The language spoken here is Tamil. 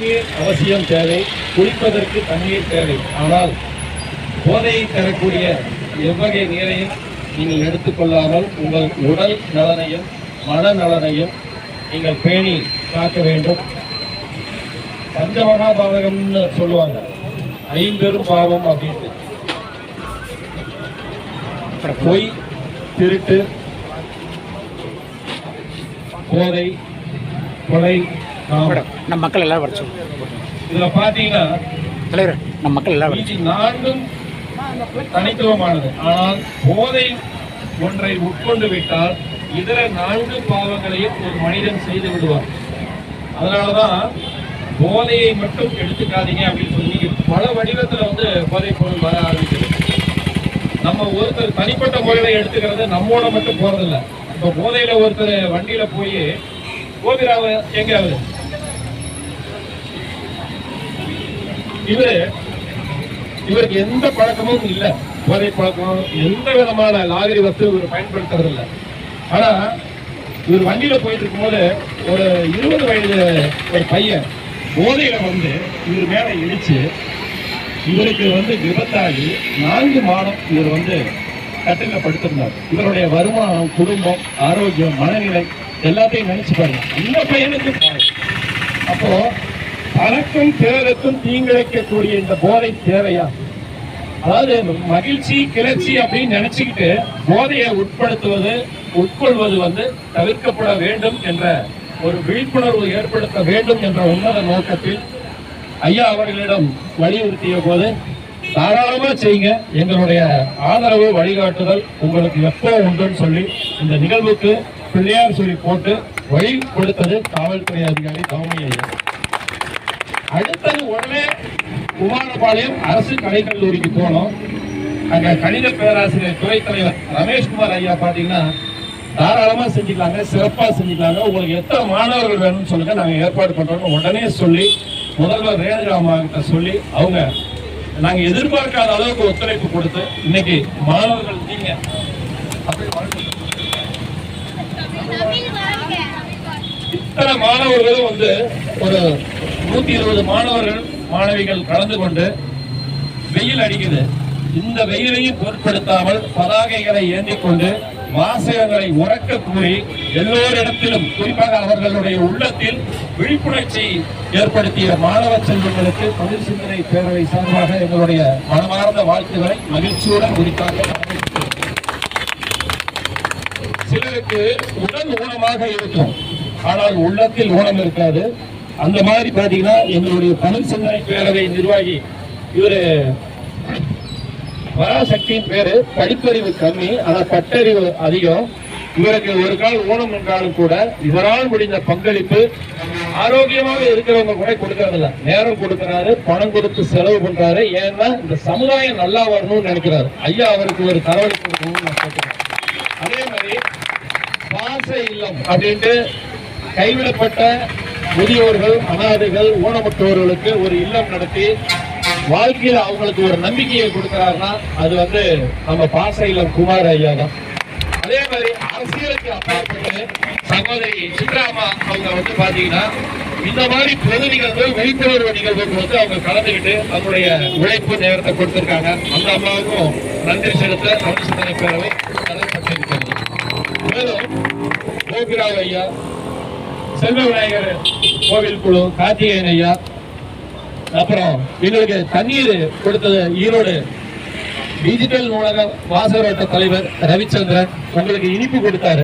குடிநீர் அவசியம் தேவை குளிப்பதற்கு தண்ணீர் தேவை. ஆனால் போதையை தரக்கூடிய எவ்வகை நீரையும் நீங்கள் எடுத்துக்கொள்ளாமல் உங்கள் உடல் நலனையும் மன நலனையும் நீங்கள் பேணி காக்க வேண்டும். பஞ்சமகாபாவகம்னு சொல்லுவாங்க. ஐம்பெரும் பாவம் அப்படின்ட்டு. பொய் திருட்டு போதை கொலை காமம். நம்ம மக்கள் எல்லாரும் வர சொல்லு இதுல பாத்தீங்கன்னா தலைவர் நம்ம மக்கள் எல்லாரும் வர இது நான்கும் தனித்துவமானது. ஆனால் போதை ஒன்றை உட்கொண்டு விட்டால் இதர நான்கு பாவங்களையும் ஒரு மனிதன் செய்து விடுவார் அதனாலதான் போதையை மட்டும் எடுத்துக்காதீங்க அப்படின்னு சொல்லி பல வடிவத்துல வந்து போதைப் பொருள் வர ஆரம்பிக்குது. நம்ம ஒருத்தர் தனிப்பட்ட முறையில எடுத்துக்கிறது நம்மோட மட்டும் போறதில்ல. இப்ப போதையில ஒருத்தர் வண்டியில போய் கோபிராவ எங்க இவர் இவருக்கு எந்த பழக்கமும் இல்லை. போதை பழக்கம் எந்த விதமான லாகரி வசதி இவர் பயன்படுத்துறது இல்ல ஆனா இவர் வண்டியில போயிட்டு இருக்கும்போது ஒரு இருபது வயது ஒரு பையன் போதையில வந்து இவர் மேல இடிச்சு இவருக்கு வந்து விபத்தாகி நான்கு மாதம் இவர் வந்து கட்டில படுத்திருந்தார் இவருடைய வருமானம் குடும்பம் ஆரோக்கியம் மனநிலை எல்லாத்தையும் நினைச்சு பாருங்க. இந்த பையனுக்கு அப்போ தனக்கும் பிறருக்கும் தீங்கிழைக்கக்கூடிய இந்த போதை தேவையா? அதாவது மகிழ்ச்சி கிளர்ச்சி அப்படின்னு நினைச்சுக்கிட்டு போதையை உட்படுத்துவது உட்கொள்வது வந்து தவிர்க்கப்பட வேண்டும் என்ற ஒரு விழிப்புணர்வு ஏற்படுத்த வேண்டும் என்ற உன்னத நோக்கத்தில் ஐயா அவர்களிடம் வலியுறுத்திய போது தாராளமாக செய்யுங்க. எங்களுடைய ஆதரவு வழிகாட்டுதல் உங்களுக்கு எப்போ உண்டுன்னு சொல்லி இந்த நிகழ்வுக்கு பிள்ளையார் சொல்லி போட்டு வழி கொடுத்தது காவல்துறை அதிகாரி கௌமி ஐயா. அடுத்தது உடனே குமாரபாளையம் அரசு கலைக்கல்லூரிக்கு போனோம். அங்க கணித பேராசிரியர் துறை தலைவர் ரமேஷ்குமார் ஐயா பாத்தீங்கன்னா தாராளமா செஞ்சுக்கலாங்க சிறப்பா செஞ்சுக்கலாங்க. உங்களுக்கு எத்தனை மாணவர்கள் வேணும்னு சொல்லுங்க நாங்க ஏற்பாடு பண்றோம்னு உடனே சொல்லி முதல்வர் ரேணுகா அம்மா கிட்ட சொல்லி அவங்க நாங்க எதிர்பார்க்காத அளவுக்கு ஒத்துழைப்பு கொடுத்து இன்னைக்கு மாணவர்கள் நீங்க. இத்தனை மாணவர்களும் வந்து ஒரு நூத்தி இருபது மாணவர்கள் மாணவிகள் கலந்து கொண்டு வெயில் அடிக்குது. இந்த வெயிலையும் பொருட்படுத்தாமல் பதாகைகளை ஏந்தி கொண்டு வாசகங்களை உறக்க கூறி எல்லோரிடத்திலும் குறிப்பாக அவர்களுடைய உள்ளத்தில் விழிப்புணர்ச்சி ஏற்படுத்திய மாணவ செல்வங்களுக்கு தமிழ் சிந்தனை பேரவை சார்பாக எங்களுடைய மனமார்ந்த வாழ்த்துக்களை மகிழ்ச்சியுடன் குறிப்பாக சிலருக்கு உடல் ஊனமாக இருக்கும். ஆனால் உள்ளத்தில் ஊனம் இருக்காது. அந்த மாதிரி பாத்தீங்கன்னா எங்களுடைய தமிழ் சிந்தனை பேரவை நிர்வாகி இவரு பராசக்தியின் பேரு படிப்பறிவு கம்மி ஆனா பட்டறிவு அதிகம். இவருக்கு ஒரு கால் ஊனம் என்றாலும் கூட இவரால் முடிந்த பங்களிப்பு ஆரோக்கியமாக இருக்கிறவங்க கூட கொடுக்கறதில்ல. நேரம் கொடுக்கிறாரு பணம் கொடுத்து செலவு பண்றாரு. ஏன்னா இந்த சமுதாயம் நல்லா வரணும்னு நினைக்கிறாரு. ஐயா அவருக்கு ஒரு தகவல் கொடுக்கணும்னு நான் கேட்கிறேன் அதே மாதிரி பாச இல்லம் அப்படின்ட்டு கைவிடப்பட்ட முதியோர்கள் அனாதைகள் ஊனமுற்றோர்களுக்கு ஒரு இல்லம் நடத்தி வாழ்க்கையில் அவங்களுக்கு ஒரு நம்பிக்கையை கொடுக்கிறாருன்னா அது வந்து நம்ம பாச இல்லம் குமார் ஐயா தான். அதே மாதிரி அரசியலுக்கு அப்பாற்பட்டு சகோதரி சித்ராமா அவங்க வந்து பாத்தீங்கன்னா இந்த மாதிரி பொது நிகழ்வு விழிப்புணர்வு நிகழ்வுக்கு வந்து அவங்க கலந்துக்கிட்டு அவங்களுடைய உழைப்பு நேரத்தை கொடுத்திருக்காங்க. அந்த அம்மாவுக்கும் நன்றி செலுத்த தமிழ் சிந்தனை பேரவை கடமைப்பட்டிருக்கிறது மேலும் கோபிராவ் ஐயா செல்வ விநாயகர் கோவில் குழு கார்த்திகேயன் ஐயா அப்புறம் எங்களுக்கு தண்ணீர் கொடுத்தது ஈரோடு. டிஜிட்டல் நூலக வாசகரோட்ட தலைவர் ரவிச்சந்திரன் உங்களுக்கு இனிப்பு கொடுத்தாரு.